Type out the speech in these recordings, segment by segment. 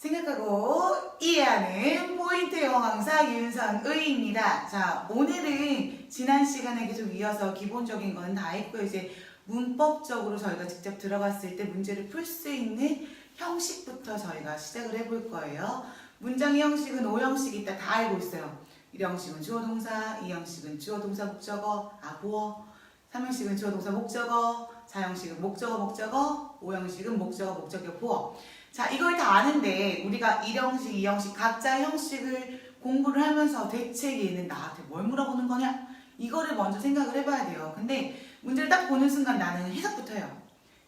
생각하고 이해하는 포인트 영어 강사 윤선의입니다. 자, 오늘은 지난 시간에 계속 이어서 기본적인 건 다 했고요. 이제 문법적으로 저희가 직접 들어갔을 때 문제를 풀 수 있는 형식부터 저희가 시작을 해볼 거예요. 문장의 형식은 5형식 있다 다 알고 있어요. 1형식은 주어 동사, 2형식은 주어 동사 목적어, 아 보어, 3형식은 주어 동사 목적어, 4형식은 목적어 목적어, 5형식은 목적어 목적어 보어. 자, 이걸 다 아는데 우리가 1형식, 2형식 각자 형식을 공부를 하면서 대체 얘는 나한테 뭘 물어보는 거냐? 이거를 먼저 생각을 해봐야 돼요. 근데 문제를 딱 보는 순간 나는 해석부터 해요.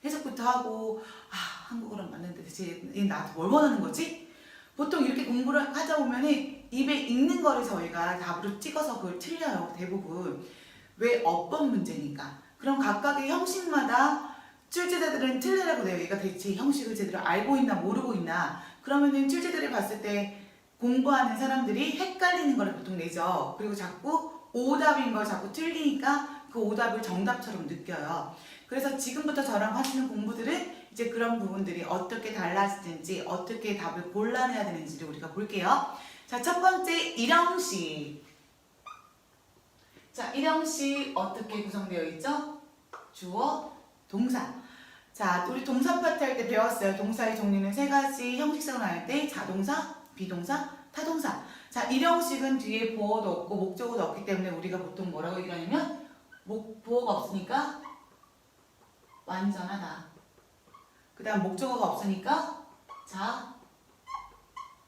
해석부터 하고 아 한국어랑 맞는데 대체 얘 나한테 뭘 원하는 거지? 보통 이렇게 공부를 하다 보면은 입에 있는 거를 저희가 답으로 찍어서 그걸 틀려요 대부분 왜 어법 문제니까 그럼 각각의 형식마다 출제자들은 틀리라고 돼요 얘가 대체 형식을 제대로 알고 있나 모르고 있나 그러면은 출제들을 봤을 때 공부하는 사람들이 헷갈리는 걸 보통 내죠 그리고 자꾸 오답인 걸 자꾸 틀리니까 그 오답을 정답처럼 느껴요 그래서 지금부터 저랑 하시는 공부들은 이제 그런 부분들이 어떻게 달라지는지 어떻게 답을 골라내야 되는지를 우리가 볼게요. 자, 첫 번째 일형식. 자, 일형식 어떻게 구성되어 있죠? 주어, 동사. 자, 우리 동사 파트 할 때 배웠어요. 동사의 종류는 세 가지 형식성을 할때 자동사, 비동사, 타동사. 자, 일형식은 뒤에 보어도 없고 목적어도 없기 때문에 우리가 보통 뭐라고 얘기하냐면 목, 보어가 없으니까 완전하다. 그 다음 목적어가 없으니까 자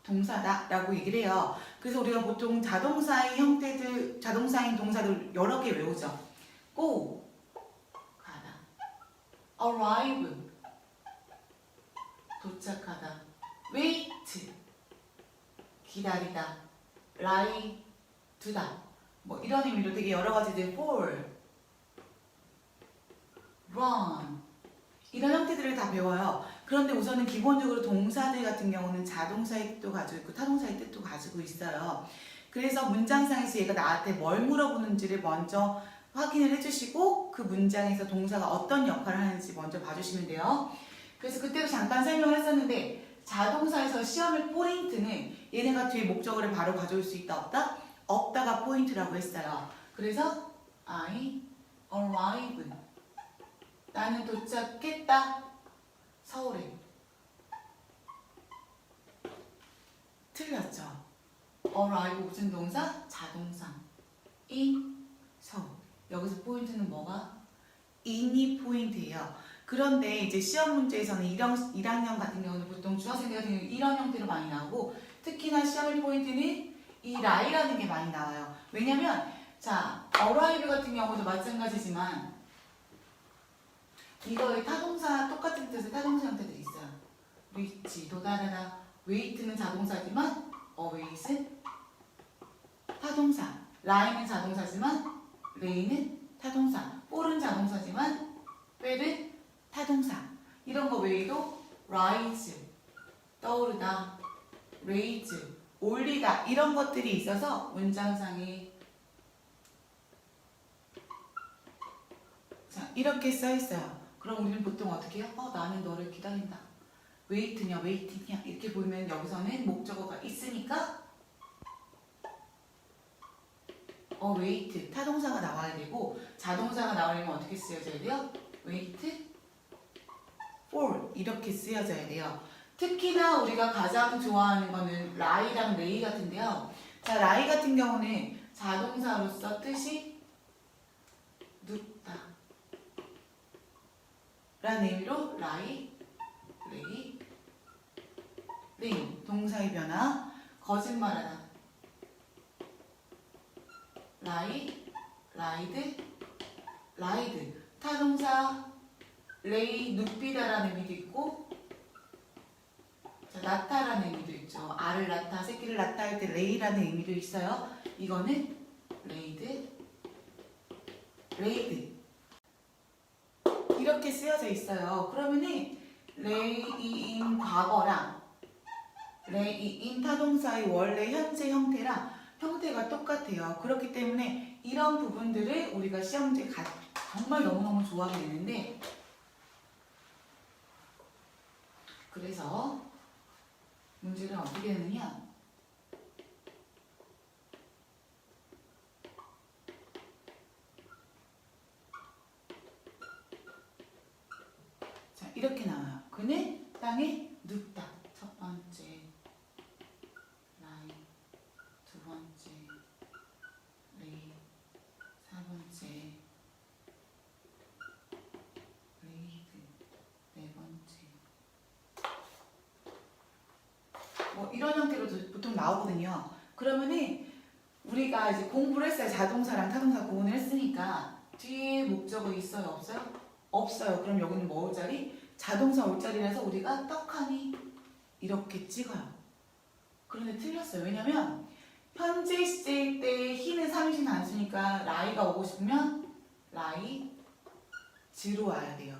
동사다 라고 얘기를 해요. 그래서 우리가 보통 자동사의 형태들, 자동사인 동사들 여러 개 외우죠. 가다 arrive. 도착하다. wait. 기다리다. lie 두다 뭐 이런 의미로 되게 여러 가지들 fall run 이런 형태들을 다 배워요. 그런데 우선은 기본적으로 동사들 같은 경우는 자동사의 뜻도 가지고 있고 타동사의 뜻도 가지고 있어요. 그래서 문장상에서 얘가 나한테 뭘 물어보는지를 먼저 확인을 해주시고 그 문장에서 동사가 어떤 역할을 하는지 먼저 봐주시면 돼요. 그래서 그때도 잠깐 설명을 했었는데 자동사에서 시험의 포인트는 얘네가 뒤에 목적어를 바로 가져올 수 있다 없다? 없다가 포인트라고 했어요. 그래서 I arrive 나는 도착했다. 서울에. 틀렸죠. arrive 무슨 동사? 자동사. in 서울. 여기서 포인트는 뭐가? in이 포인트예요. 그런데 이제 시험 문제에서는 1학, 1학년 같은 경우는 보통 중학생들 같은 경우는 이런 형태로 많이 나오고 특히나 시험의 포인트는 이 라이라는 게 많이 나와요. 왜냐면 자, arrive 같은 경우도 마찬가지지만 이거의 타동사 똑같은 뜻의 타동사 형태들이 있어요. reach 도달하다. wait는 자동사지만 await은 타동사. lie는 자동사지만 lay는 타동사. for은 자동사지만 well은 타동사. 이런 거 외에도 rise 떠오르다, raise 올리다 이런 것들이 있어서 문장상에 자 이렇게 써 있어요. 그럼 우리는 보통 어떻게 해요? 어, 나는 너를 기다린다. 웨이트냐, 웨이팅이냐 이렇게 보면 여기서는 목적어가 있으니까 어, 웨이트 타동사가 나와야 되고 자동사가 나오려면 어떻게 쓰여져야 돼요? 웨이트 for 이렇게 쓰여져야 돼요. 특히나 우리가 가장 좋아하는 거는 라이랑 레이 같은데요. 자, 라이 같은 경우는 자동사로서 뜻이 눕다. 라는 의미로 라이, 레이, 레이 동사의 변화 거짓말하다 라이, 라이드, 라이드. 타동사 레이 눕히다라는 의미도 있고 자, 낳다라는 의미도 있죠. 알을 낳다, 새끼를 낳다 할때 레이라는 의미도 있어요. 이거는 레이드, 레이드. 이렇게 쓰여져 있어요. 그러면은 레이인 과거랑 레이인 타동사의 원래 현재 형태랑 형태가 똑같아요. 그렇기 때문에 이런 부분들을 우리가 시험 문제 가, 정말 너무너무 좋아하게 되는데 그래서 문제를 어떻게 내느냐? 자, 이렇게 나와요. 그는 땅에 눕다. 첫 번째 라인, 두 번째 레이, 사 번째 레이드, 네 번째 뭐 이런 형태로 보통 나오거든요. 그러면은 우리가 이제 공부를 했어요. 자동사랑 타동사 구분을 했으니까 뒤에 목적어 있어요? 없어요? 없어요. 그럼 여기는 뭐 올 자리? 자동사 올 자리라서 우리가 떡하니 이렇게 찍어요. 그런데 틀렸어요. 왜냐면 현재 시제일 때 히는 3인칭 단수니까 라이가 오고 싶으면 라이 즈로 와야 돼요.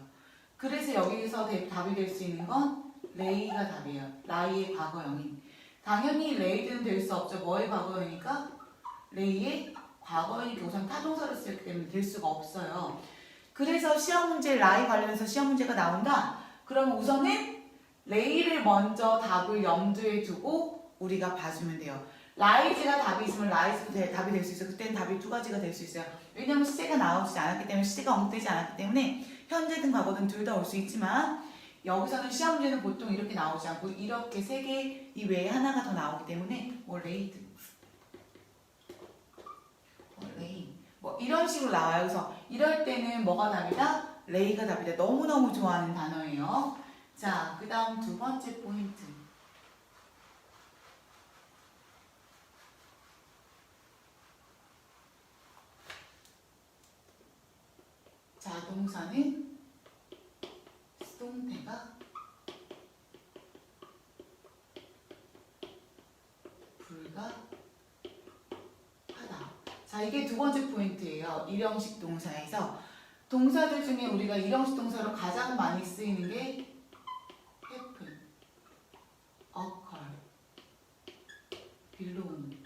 그래서 여기서 대- 답이 될 수 있는 건 레이가 답이에요. 라이의 과거형인. 당연히 레이드는 될 수 없죠. 뭐의 과거형이니까? 레이의 과거형이니까 우선 타동사를 쓰기 때문에 될 수가 없어요. 그래서 시험 문제 라이 관련해서 시험 문제가 나온다. 그러면 우선은 레이를 먼저 답을 염두에 두고 우리가 봐주면 돼요. 라이즈가 답이 있으면 라이즈도 대- 답이 될 수 있어요. 그때는 답이 두 가지가 될 수 있어요. 왜냐하면 시제가 나오지 않았기 때문에 시제가 언급되지 않았기 때문에 현재든 과거든 둘 다 올 수 있지만 여기서는 시험 문제는 보통 이렇게 나오지 않고 이렇게 세 개 이외에 하나가 더 나오기 때문에 뭐 레이드 뭐 레이 뭐 이런 식으로 나와요. 그래서 이럴 때는 뭐가 답이다? 레이가 답이다. 너무너무 좋아하는 단어예요. 자, 그 다음 두 번째 포인트. 자 동사는 수동태가 불가하다. 자, 이게 두 번째 포인트예요. 일형식 동사에서 동사들 중에 우리가 일형식 동사로 가장 많이 쓰이는 게 happen, occur, belong,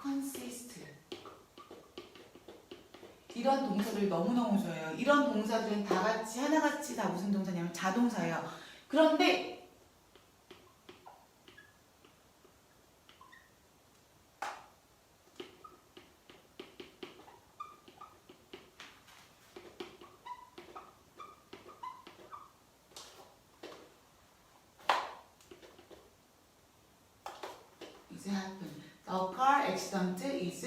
consist 이런 동사들 너무너무 좋아해요. 이런 동사들은 다 같이 하나같이 다 무슨 동사냐면 자동사예요. 그런데 is happen. The car accident is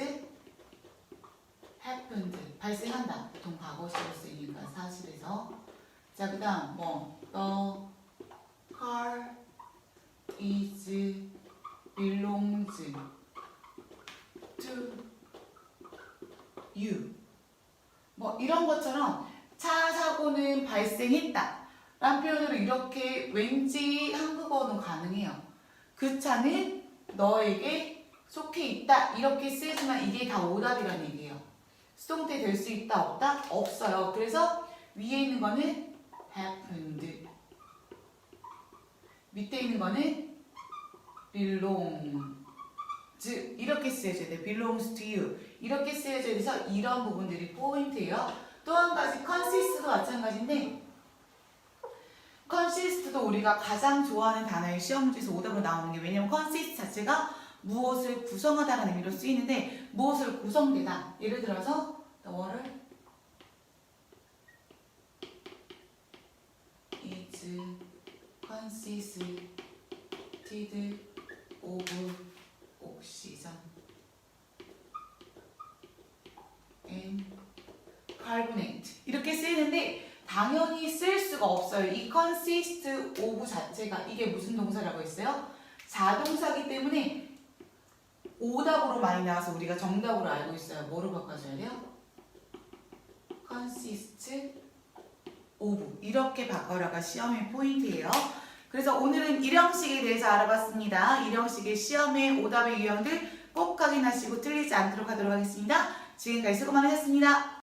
happened. 발생한다. 보통 과거식으로 쓰이니까 사실에서. 자, 그 다음 뭐 The car is belongs to you. 뭐 이런 것처럼 차 사고는 발생했다. 라는 표현으로 이렇게 왠지 한국어는 가능해요. 그 차는 너에게 속해 있다. 이렇게 쓰지만 이게 다 오답이라는 얘기예요. 수동태 될 수 있다 없다? 없어요. 그래서 위에 있는 거는 happened. 밑에 있는 거는 belongs. 이렇게 쓰여져야 돼. belongs to you. 이렇게 쓰여져야 돼서 이런 부분들이 포인트예요. 또 한 가지 consist도 마찬가지인데 consist도 우리가 가장 좋아하는 단어의 시험 문제에서 오답으로 나오는 게 왜냐면 consist 자체가 무엇을 구성하다라는 의미로 쓰이는데 무엇을 구성되다. 예를 들어서 the water is consisted of oxygen and carbonate 이렇게 쓰이는데 당연히 쓸 수가 없어요. 이 consist of 자체가 이게 무슨 동사라고 했어요? 자동사기 때문에 오답으로 많이 나와서 우리가 정답으로 알고 있어요. 뭐로 바꿔줘야 돼요? consist of 이렇게 바꿔라가 시험의 포인트예요. 그래서 오늘은 일형식에 대해서 알아봤습니다. 일형식의 시험의 오답의 유형들 꼭 확인하시고 틀리지 않도록 하도록 하겠습니다. 지금까지 수고 많으셨습니다.